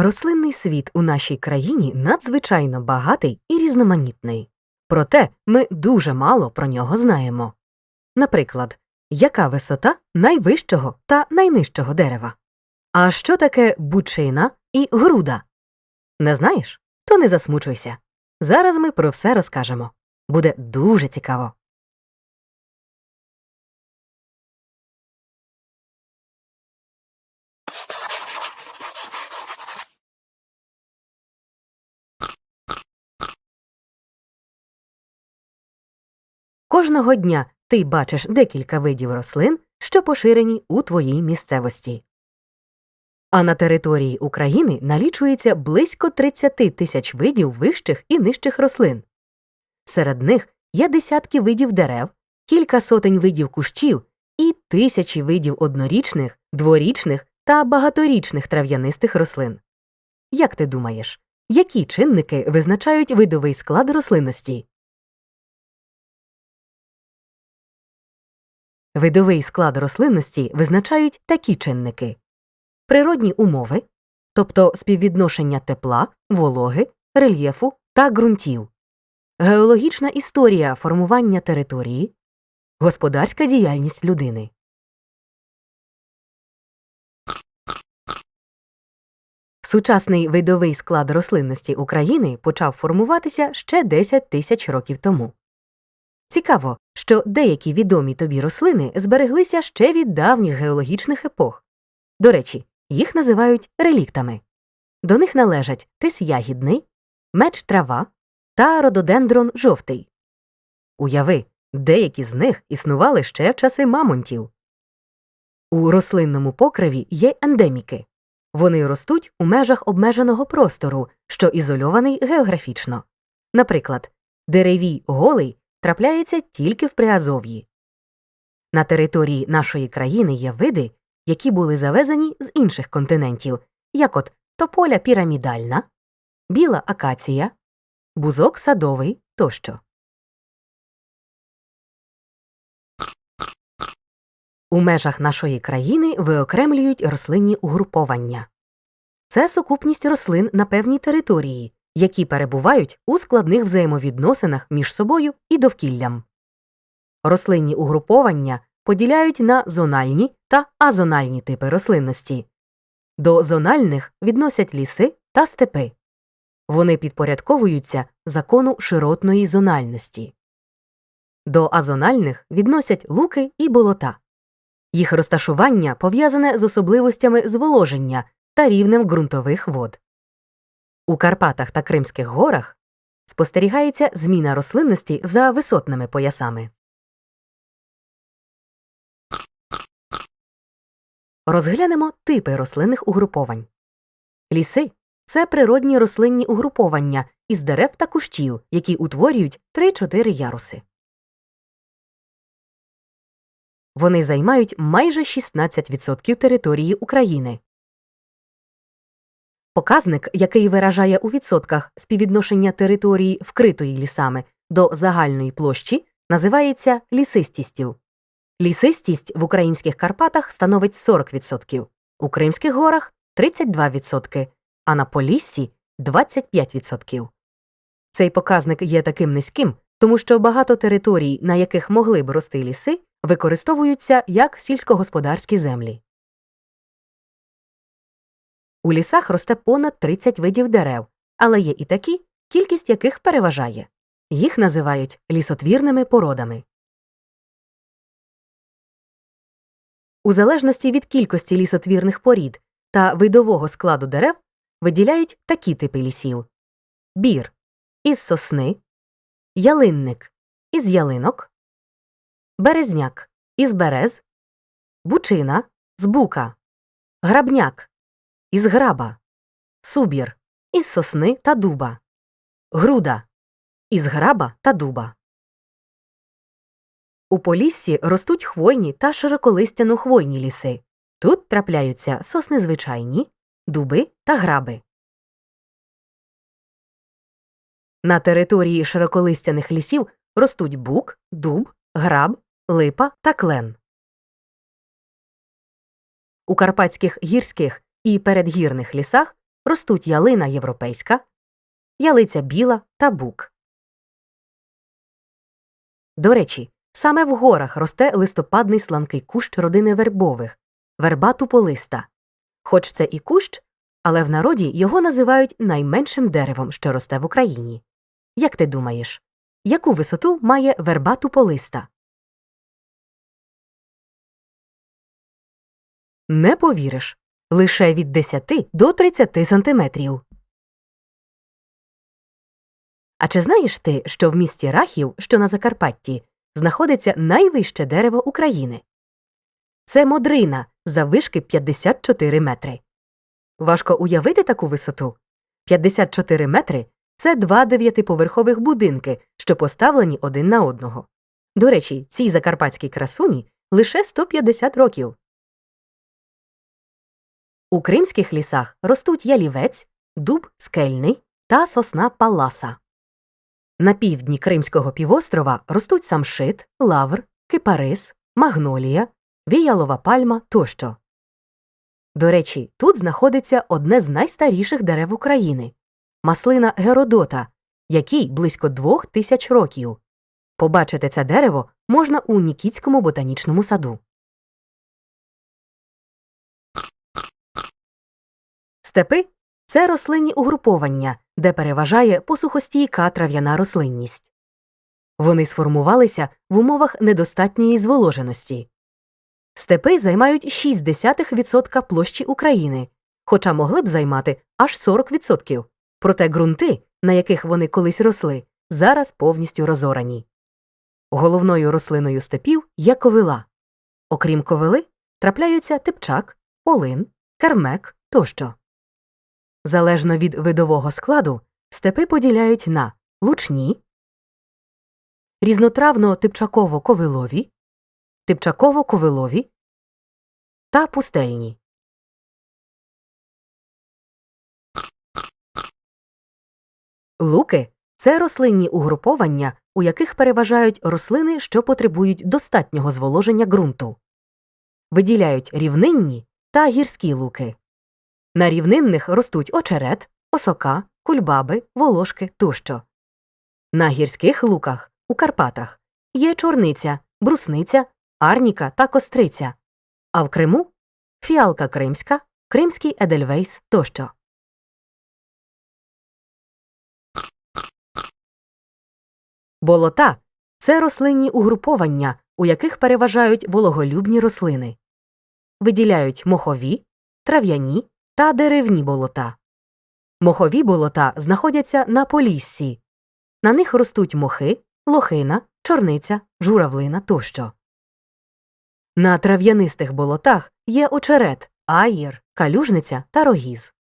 Рослинний світ у нашій країні надзвичайно багатий і різноманітний. Проте ми дуже мало про нього знаємо. Наприклад, яка висота найвищого та найнижчого дерева? А що таке бучина і груда? Не знаєш? То не засмучуйся. Зараз ми про все розкажемо. Буде дуже цікаво. Кожного дня ти бачиш декілька видів рослин, що поширені у твоїй місцевості. А на території України налічується близько 30 тисяч видів вищих і нижчих рослин. Серед них є десятки видів дерев, кілька сотень видів кущів і тисячі видів однорічних, дворічних та багаторічних трав'янистих рослин. Як ти думаєш, які чинники визначають видовий склад рослинності? Видовий склад рослинності визначають такі чинники природні умови, тобто співвідношення тепла, вологи, рельєфу та ґрунтів, геологічна історія формування території, господарська діяльність людини. Сучасний видовий склад рослинності України почав формуватися ще 10 тисяч років тому. Цікаво, що деякі відомі тобі рослини збереглися ще від давніх геологічних епох. До речі, їх називають реліктами. До них належать тис ягідний, меч трава та рододендрон жовтий. Уяви, деякі з них існували ще в часи мамонтів. У рослинному покриві є ендеміки. Вони ростуть у межах обмеженого простору, що ізольований географічно. Наприклад, деревій голий трапляється тільки в Приазов'ї. На території нашої країни є види, які були завезені з інших континентів, як от тополя пірамідальна, біла акація, бузок садовий тощо. У межах нашої країни виокремлюють рослинні угруповання. Це сукупність рослин на певній території, які перебувають у складних взаємовідносинах між собою і довкіллям. Рослинні угруповання поділяють на зональні та азональні типи рослинності. До зональних відносять ліси та степи. Вони підпорядковуються закону широтної зональності. До азональних відносять луки і болота. Їх розташування пов'язане з особливостями зволоження та рівнем ґрунтових вод. У Карпатах та Кримських горах спостерігається зміна рослинності за висотними поясами. Розглянемо типи рослинних угруповань. Ліси це природні рослинні угруповання із дерев та кущів, які утворюють 3-4 яруси. Вони займають майже 16% території України. Показник, який виражає у відсотках співвідношення території, вкритої лісами, до загальної площі, називається лісистістю. Лісистість в українських Карпатах становить 40%, у Кримських горах 32%, а на Поліссі 25%. Цей показник є таким низьким, тому що багато територій, на яких могли б рости ліси, використовуються як сільськогосподарські землі. У лісах росте понад 30 видів дерев, але є і такі, кількість яких переважає. Їх називають лісотвірними породами. У залежності від кількості лісотвірних порід та видового складу дерев виділяють такі типи лісів бір із сосни, ялинник із ялинок, березняк із берез, бучина з бука, грабняк із граба, субір із сосни та дуба, груда із граба та дуба. У Поліссі ростуть хвойні та широколистяно-хвойні ліси. Тут трапляються сосни звичайні, дуби та граби. На території широколистяних лісів ростуть бук, дуб, граб, липа та клен. У карпатських гірських і передгірних лісах ростуть ялина європейська, ялиця біла та бук. До речі, саме в горах росте листопадний сланкий кущ родини вербових верба туполиста. Хоч це і кущ, але в народі його називають найменшим деревом, що росте в Україні. Як ти думаєш, яку висоту має верба туполиста? Не повіриш. Лише від 10 до 30 сантиметрів. А чи знаєш ти, що в місті Рахів, що на Закарпатті, знаходиться найвище дерево України? Це модрина заввишки 54 метри. Важко уявити таку висоту. 54 метри це два дев'ятиповерхових будинки, що поставлені один на одного. До речі, цій закарпатській красуні лише 150 років. У кримських лісах ростуть ялівець, дуб скельний та сосна паласа. На півдні Кримського півострова ростуть самшит, лавр, кипарис, магнолія, віялова пальма тощо. До речі, тут знаходиться одне з найстаріших дерев України маслина Геродота, якій близько двох тисяч років. Побачити це дерево можна у Нікітському ботанічному саду. Степи це рослинні угруповання, де переважає посухостійка трав'яна рослинність. Вони сформувалися в умовах недостатньої зволоженості. Степи займають 0,6% площі України, хоча могли б займати аж 40%. Проте ґрунти, на яких вони колись росли, зараз повністю розорані. Головною рослиною степів є ковила. Окрім ковили, трапляються типчак, полин, кермек тощо. Залежно від видового складу, степи поділяють на лучні, різнотравно-типчаково-ковилові, типчаково-ковилові та пустельні. Луки це рослинні угруповання, у яких переважають рослини, що потребують достатнього зволоження ґрунту. Виділяють рівнинні та гірські луки. На рівнинних ростуть очерет, осока, кульбаби, волошки тощо. На гірських луках у Карпатах є чорниця, брусниця, арніка та костриця, а в Криму фіалка кримська, кримський едельвейс тощо. Болота це рослинні угруповання, у яких переважають вологолюбні рослини. Виділяють мохові, трав'яні та деревні болота. Мохові болота знаходяться на поліссі. На них ростуть мохи, лохина, чорниця, журавлина тощо. На трав'янистих болотах є очерет, аїр, калюжниця та рогіз.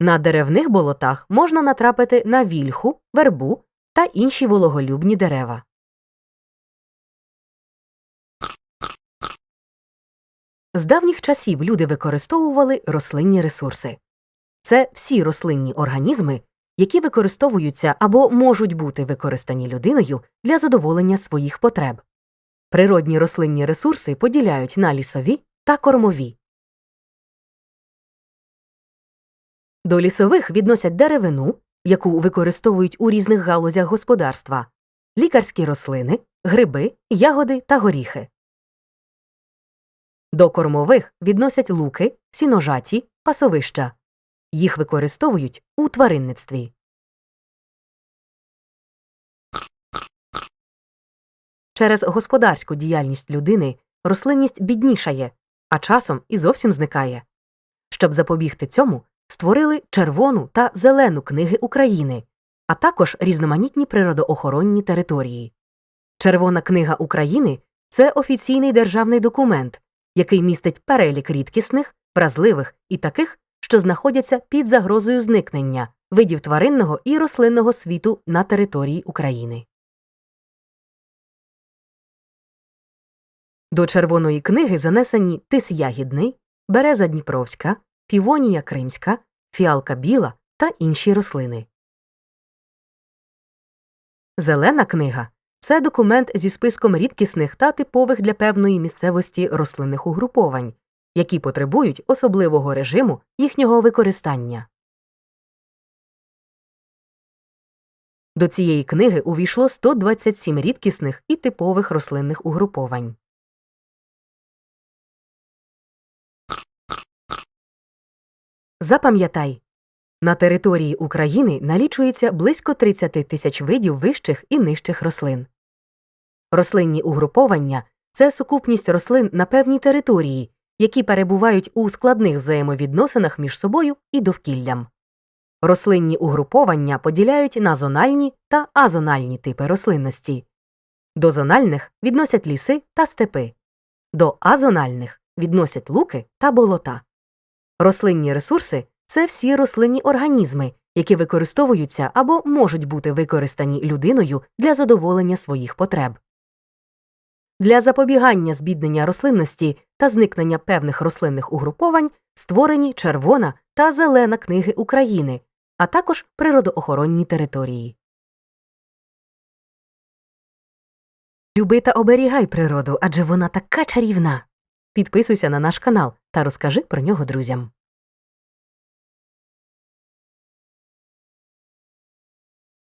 На деревних болотах можна натрапити на вільху, вербу та інші вологолюбні дерева. З давніх часів люди використовували рослинні ресурси. Це всі рослинні організми, які використовуються або можуть бути використані людиною для задоволення своїх потреб. Природні рослинні ресурси поділяють на лісові та кормові. До лісових відносять деревину, яку використовують у різних галузях господарства, лікарські рослини, гриби, ягоди та горіхи. До кормових відносять луки, сіножаті, пасовища. Їх використовують у тваринництві. Через господарську діяльність людини рослинність біднішає, а часом і зовсім зникає. Щоб запобігти цьому, створили червону та зелену книги України, а також різноманітні природоохоронні території. Червона книга України це офіційний державний документ, який містить перелік рідкісних, вразливих і таких, що знаходяться під загрозою зникнення видів тваринного і рослинного світу на території України. До червоної книги занесені тис ягідний, береза Дніпровська, півонія кримська, фіалка біла та інші рослини. Зелена книга це документ зі списком рідкісних та типових для певної місцевості рослинних угруповань, які потребують особливого режиму їхнього використання. До цієї книги увійшло 127 рідкісних і типових рослинних угруповань. Запам'ятай на території України налічується близько 30 тисяч видів вищих і нижчих рослин. Рослинні угруповання це сукупність рослин на певній території, які перебувають у складних взаємовідносинах між собою і довкіллям. Рослинні угруповання поділяють на зональні та азональні типи рослинності. До зональних відносять ліси та степи, до азональних відносять луки та болота. Рослинні ресурси це всі рослинні організми, які використовуються або можуть бути використані людиною для задоволення своїх потреб. Для запобігання збіднення рослинності та зникнення певних рослинних угруповань створені Червона та Зелена книги України, а також природоохоронні території. Люби та оберігай природу, адже вона така чарівна. Підписуйся на наш канал та розкажи про нього друзям.